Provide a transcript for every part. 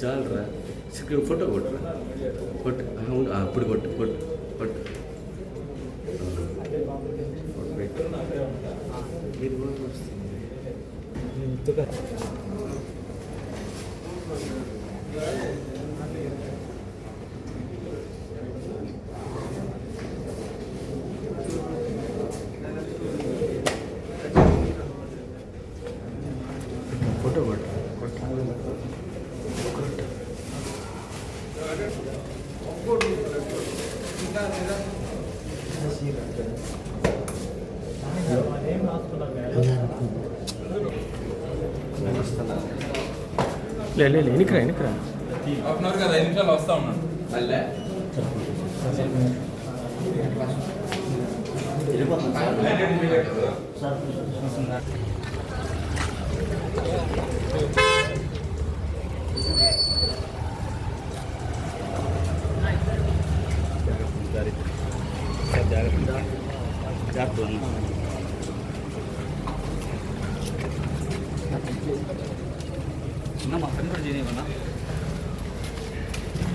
ಜಾಲ್ರ ಸಿಕ್ಕ ಫೋಟೋ ಕೊಟ್ಟ ಕೊಟ್ಟು ಹೌದು ಅಪ್ಪಡಿ ಕೊಟ್ಟು ಕೊಟ್ಟು ಕೊಟ್ಟು ಕೊಟ್ಬೇಕು లే లే ఎనికిరా ఎనికిరా. హాఫ్ అన్ అవర్ కదా ఐదు నిమిషాలు వస్తా ఉన్నాను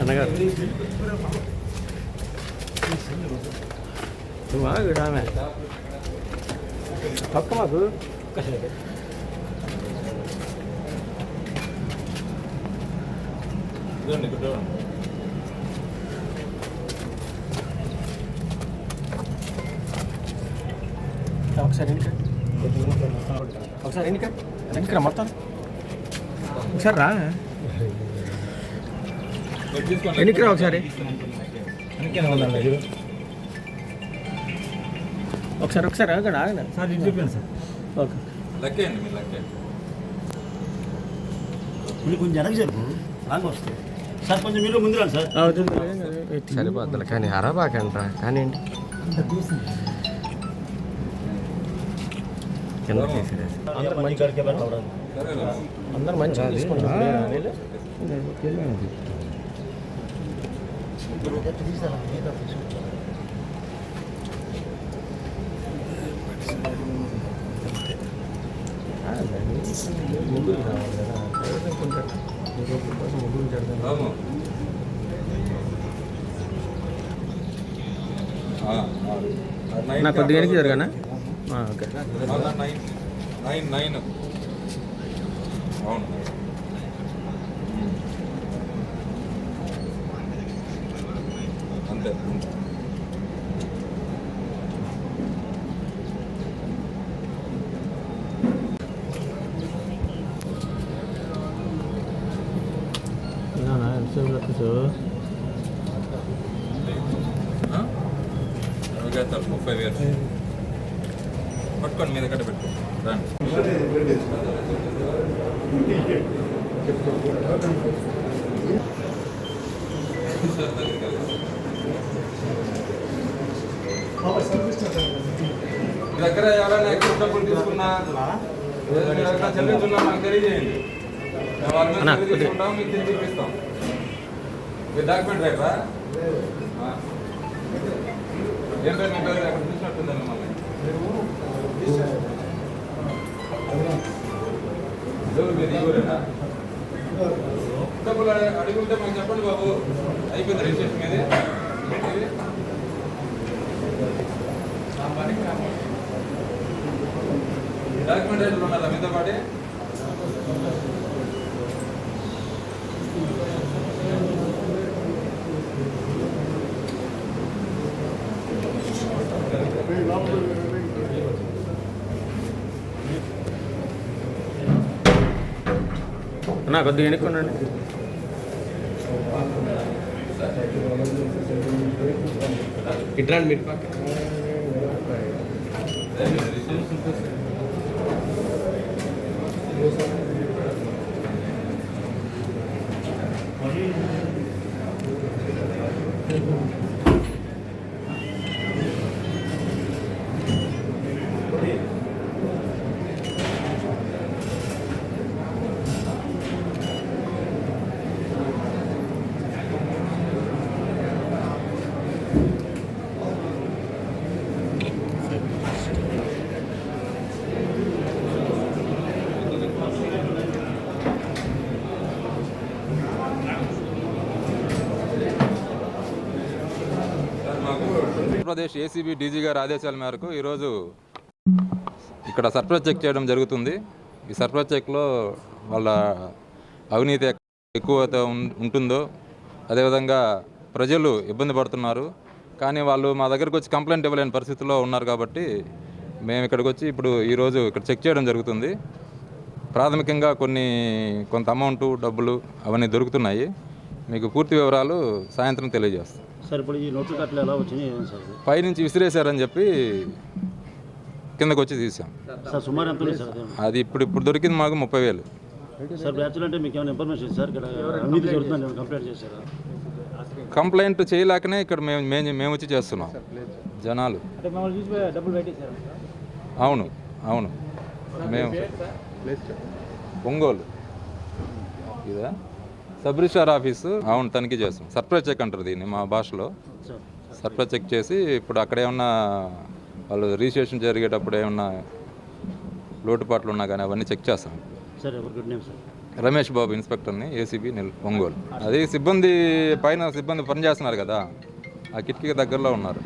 అన్నగారు నువ్వు ఆగు పక్క మాకు ఇదిగోండి ఇక్కడ ఒకసారి ఎన్నిక ఒకసారి ఎన్నిక ఎన్నికరా మొత్తం ఒకసారి రా. ఎన్నికరా ఒకసారి ఒకసారి ఒకసారి ఆగండి ఆగండి సార్ ఇది చూపించండి సార్ ఓకే లెక్కేయండి మీరు కొంచెం వెనక్కి చెప్పు రాంగ్ వస్తుంది సార్ కొంచెం మీరు ముందు రండి సార్ సరిపోద్దులే కానీ కానీ ఏంటి కింద తీసిరేసి. అందరు మంచి గడికే బట్టి అవడానికి సరేనా అందరు మంచిగా తీసుకుంటారు ముగ్గురు కావాలి కదా చదువుకుంటారు కోసం ముగ్గురు చదువుతారు రాము ఆ, ఆరు. ఆ, నైన్ నా కొద్దిగా వెనక్కి జరగనా ఓకే మళ్ళా నైన్ నైన్ నైన్ అవును ఉమ్. అంతే అంతే. ఆ? ఓకే సార్ ముప్పై వేలు పట్టుకోండి మీద కట్ట పెట్టు. రండి. మీ దగ్గర ఎవరైనా ఎక్కువ డబ్బులు తీసుకున్నా? మీ దగ్గర చెల్లించున్నా మాకు తెలియజేయండి. వాళ్ళ మీద. తీసుకుంటాం మీకు తిరిగి చూపిస్తాం. మీ డాక్యుమెంట్ రేపా? ఏం పేరు మీ పేరు? అక్కడ చూసినట్టుందండి మమ్మల్ని? ఎవరు డబ్బులు అడుగుంటే మాకు చెప్పండి బాబు అయిపోయింది రిజిస్ట్రేషన్ మీది డాక్యుమెంట్ రేట్లు మీతో పాటే నా కొద్దిగా వెనుక్కున్నాండి ఇట్రాండి మీరు ఆంధ్రప్రదేశ్ ఏసీబీ డీజీ గారి ఆదేశాల మేరకు ఈరోజు ఇక్కడ సర్ప్రైజ్ చెక్ చేయడం జరుగుతుంది. ఈ సర్ప్రైజ్ చెక్లో వాళ్ళ అవినీతి ఎక్కువ ఉం- ఉంటుందో అదేవిధంగా ప్రజలు ఇబ్బంది పడుతున్నారు. కానీ వాళ్ళు మా దగ్గరకు వచ్చి కంప్లైంట్ ఇవ్వలేని పరిస్థితిలో ఉన్నారు కాబట్టి మేము ఇక్కడికి వచ్చి ఇప్పుడు ఈరోజు ఇక్కడ చెక్ చేయడం జరుగుతుంది. ప్రాథమికంగా కొన్ని కొంత అమౌంట్ డబ్బులు అవన్నీ దొరుకుతున్నాయి. మీకు పూర్తి వివరాలు సాయంత్రం తెలియజేస్తాం. సార్ ఇప్పుడు ఈ నోట్లు కట్టలు ఎలా వచ్చినాయి ఏమేమి సార్? ఇది? పైనుంచి విసిరేశారని చెప్పి కిందకు వచ్చి తీసాం సార్ సుమారు ఎంత ఉంది సార్ అదే? అది ఇప్పుడు ఇప్పుడు దొరికింది మాకు ముప్పై వేలు. సార్ బ్యాచులు అంటే మీకు ఏమైనా ఇన్ఫర్మేషన్ సార్ ఇక్కడ అవినీతి జరుగుతుందని ఏమైనా కంప్లైంట్ చేశారా? కంప్లైంట్ చేయలేకనే ఇక్కడ మేము మేము మేము వచ్చి చేస్తున్నాం. జనాలు. అంటే మమ్మల్ని చూసి డబ్బులు పెట్టేశారు? అవును అవును. మేము ఒంగోలు. ఇదా? Sub registrar office. అవును తనిఖీ చేస్తాం. సర్ప్రైజ్ చెక్ అంటారు దీన్ని మా భాషలో. సార్ సర్ప్రైజ్ చెక్ చేసి ఇప్పుడు అక్కడ ఏమన్నా వాళ్ళు రిజిస్ట్రేషన్ జరిగేటప్పుడు ఏమన్నా లోటుపాట్లు ఉన్నా కానీ అవన్నీ చెక్ చేస్తాం. సార్ ఎవరు good name sir Ramesh Babu ఇన్స్పెక్టర్ని ACB నిల్ ఒంగోలు. అది సిబ్బంది పైన సిబ్బంది పనిచేస్తున్నారు కదా. ఆ కిటికీ దగ్గరలో ఉన్నారు.